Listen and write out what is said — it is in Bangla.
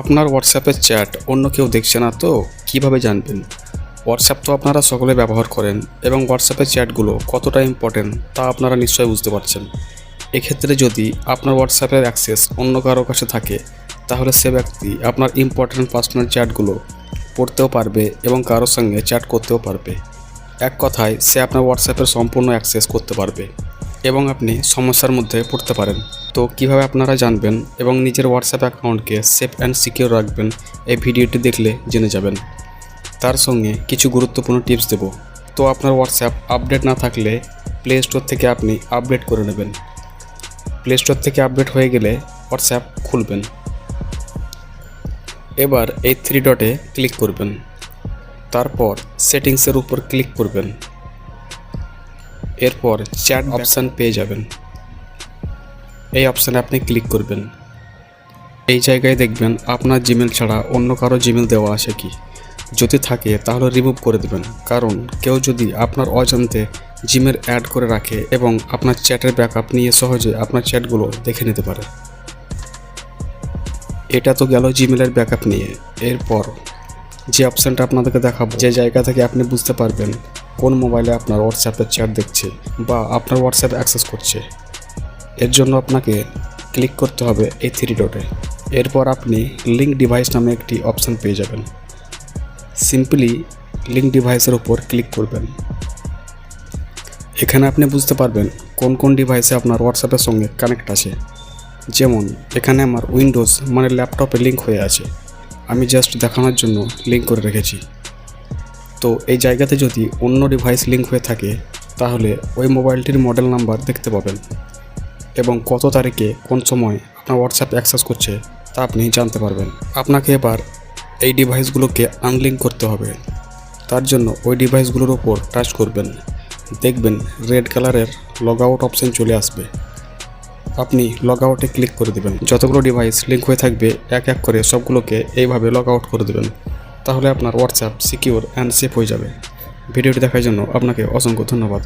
আপনার হোয়াটসঅ্যাপের চ্যাট অন্য কেউ দেখছে না তো, কীভাবে জানবেন? হোয়াটসঅ্যাপ তো আপনারা সকলে ব্যবহার করেন এবং হোয়াটসঅ্যাপের চ্যাটগুলো কতটা ইম্পর্টেন্ট তা আপনারা নিশ্চয়ই বুঝতে পারছেন। এক্ষেত্রে যদি আপনার হোয়াটসঅ্যাপের অ্যাক্সেস অন্য কারও কাছে থাকে, তাহলে সে ব্যক্তি আপনার ইম্পর্টেন্ট পার্সোনাল চ্যাটগুলো পড়তেও পারবে এবং কারোর সঙ্গে চ্যাট করতেও পারবে। এক কথায়, সে আপনার হোয়াটসঅ্যাপের সম্পূর্ণ অ্যাক্সেস করতে পারবে এবং আপনি সমস্যার মধ্যে পড়তে পারেন। তো কীভাবে আপনারা জানবেন এবং নিজের হোয়াটসঅ্যাপ অ্যাকাউন্টকে সেফ অ্যান্ড সিকিউর রাখবেন এই ভিডিওটি দেখলে জেনে যাবেন। তার সঙ্গে কিছু গুরুত্বপূর্ণ টিপস দেব। তো আপনার হোয়াটসঅ্যাপ আপডেট না থাকলে প্লে স্টোর থেকে আপনি আপডেট করে নেবেন। প্লে স্টোর থেকে আপডেট হয়ে গেলে হোয়াটসঅ্যাপ খুলবেন। এবার এই থ্রি ডটে ক্লিক করবেন। তারপর সেটিংসের উপর ক্লিক করবেন। এরপর চ্যাট অপশান পেয়ে যাবেন। এই অপশানে আপনি ক্লিক করবেন। এই জায়গায় দেখবেন আপনার জিমেল ছাড়া অন্য কারও জিমেল দেওয়া আছে কি? যদি থাকে, তাহলে রিমুভ করে দেবেন। কারণ কেউ যদি আপনার অজান্তে জিমেল অ্যাড করে রাখে এবং আপনার চ্যাটের ব্যাকআপ নিয়ে সহজে আপনার চ্যাটগুলো দেখে নিতে পারে। এটা তো গেল জিমেলের ব্যাকআপ নিয়ে। এরপর যে অপশানটা আপনাদেরকে দেখাবো, যে জায়গা থেকে আপনি বুঝতে পারবেন কোন মোবাইলে আপনার হোয়াটসঅ্যাপের চ্যাট দেখছে বা আপনার হোয়াটসঅ্যাপ অ্যাক্সেস করছে। এর জন্য আপনাকে ক্লিক করতে হবে এই থ্রি ডটে এরপর আপনি লিঙ্ক ডিভাইস নামে একটি অপশান পেয়ে যাবেন। সিম্পলি লিঙ্ক ডিভাইসের উপর ক্লিক করবেন। এখানে আপনি বুঝতে পারবেন কোন কোন ডিভাইসে আপনার হোয়াটসঅ্যাপের সঙ্গে কানেক্ট আছে। যেমন, এখানে আমার উইন্ডোজ মানে ল্যাপটপে লিঙ্ক হয়ে আছে। আমি জাস্ট দেখানোর জন্য লিঙ্ক করে রেখেছি। তো এই জায়গাতে যদি অন্য ডিভাইস লিঙ্ক হয়ে থাকে, তাহলে ওই মোবাইলটির মডেল নাম্বার দেখতে পাবেন। এবং কত তারিখে কোন সময় আপনার হোয়াটসঅ্যাপ অ্যাক্সেস করছে তা আপনি জানতে পারবেন। আপনাকে এবার এই ডিভাইসগুলোকে আনলিঙ্ক করতে হবে। তার জন্য ওই ডিভাইসগুলোর ওপর টাচ করবেন। দেখবেন রেড কালারের লগ আউট অপশান চলে আসবে। আপনি লগ আউটে ক্লিক করে দেবেন। যতগুলো ডিভাইস লিঙ্ক হয়ে থাকবে, এক এক করে সবগুলোকে এইভাবে লগ আউট করে দেবেন। তাহলে আপনার হোয়াটসঅ্যাপ সিকিউর অ্যান্ড সেফ হয়ে যাবে। ভিডিওটি দেখার জন্য আপনাকে অসংখ্য ধন্যবাদ।